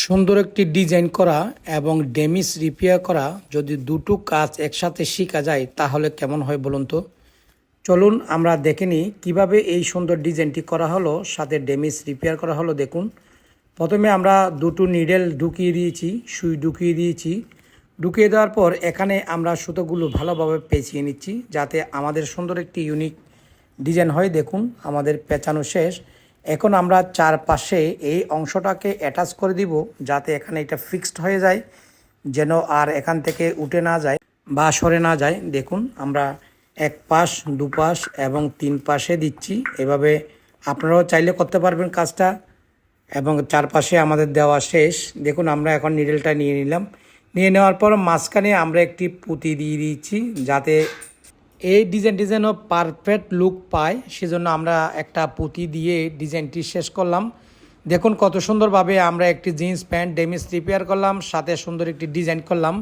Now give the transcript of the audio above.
সুন্দর একটি ডিজাইন করা এবং ডেমিস রিপেয়ার করা যদি দুটো কাজ একসাথে শেখা যায়, তাহলে কেমন হয় বলুন তো? চলুন আমরা দেখে নিই কীভাবে এই সুন্দর ডিজাইনটি করা হলো, সাথে ডেমিস রিপেয়ার করা হলো দেখুন। প্রথমে আমরা দুটো নিডেল ঢুকিয়ে দিয়েছি, সুই ঢুকিয়ে দিয়েছি। ঢুকিয়ে দেওয়ার পর এখানে আমরা সুতোগুলো ভালোভাবে পেঁচিয়ে নিচ্ছি, যাতে আমাদের সুন্দর একটি ইউনিক ডিজাইন হয়। দেখুন, আমাদের পেঁচানো শেষ। এখন আমরা চারপাশে এই অংশটাকে অ্যাটাচ করে দিব যাতে এখানে এটা ফিক্সড হয়ে যায়, যেন আর এখান থেকে উঠে না যায় বা সরে না যায়। দেখুন, আমরা এক পাশ দুপাশ এবং তিন পাশে দিচ্ছি। এভাবে আপনারাও চাইলে করতে পারবেন কাজটা এবং চারপাশে আমাদের দেওয়া শেষ। দেখুন, আমরা এখন নিডেলটা নিয়ে নিলাম। নিয়ে নেওয়ার পর মাঝখানে আমরা একটি পুঁতি দিয়ে দিচ্ছি যাতে এই ডিজাইন যেন পারফেক্ট লুক পায়, সেজন্য আমরা একটা পুঁতি দিয়ে ডিজাইনটি শেষ করলাম। দেখুন কত সুন্দরভাবে আমরা একটি জিন্স প্যান্ট ডেমিস রিপেয়ার করলাম, সাথে সুন্দর একটি ডিজাইন করলাম।